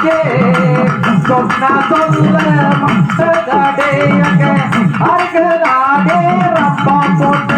அடிக்கே சொன்னா சொல்ல மத்ததாடே அங்க அருகதாடே ரப்பா போட்டு